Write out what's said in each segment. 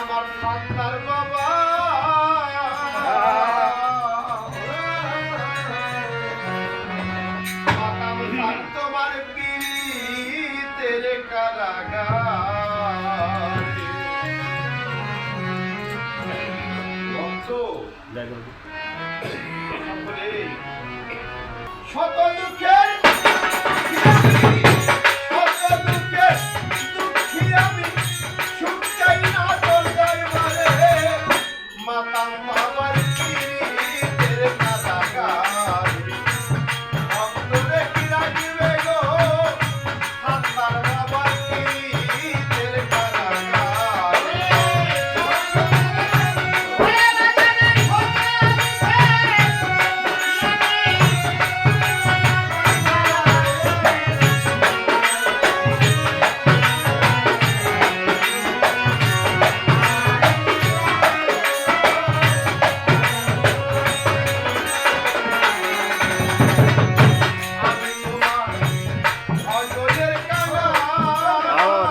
আমার সন্তার বাবা। তোমার পিড়িতে কারাগার। সকলে শত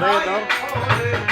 Moreno.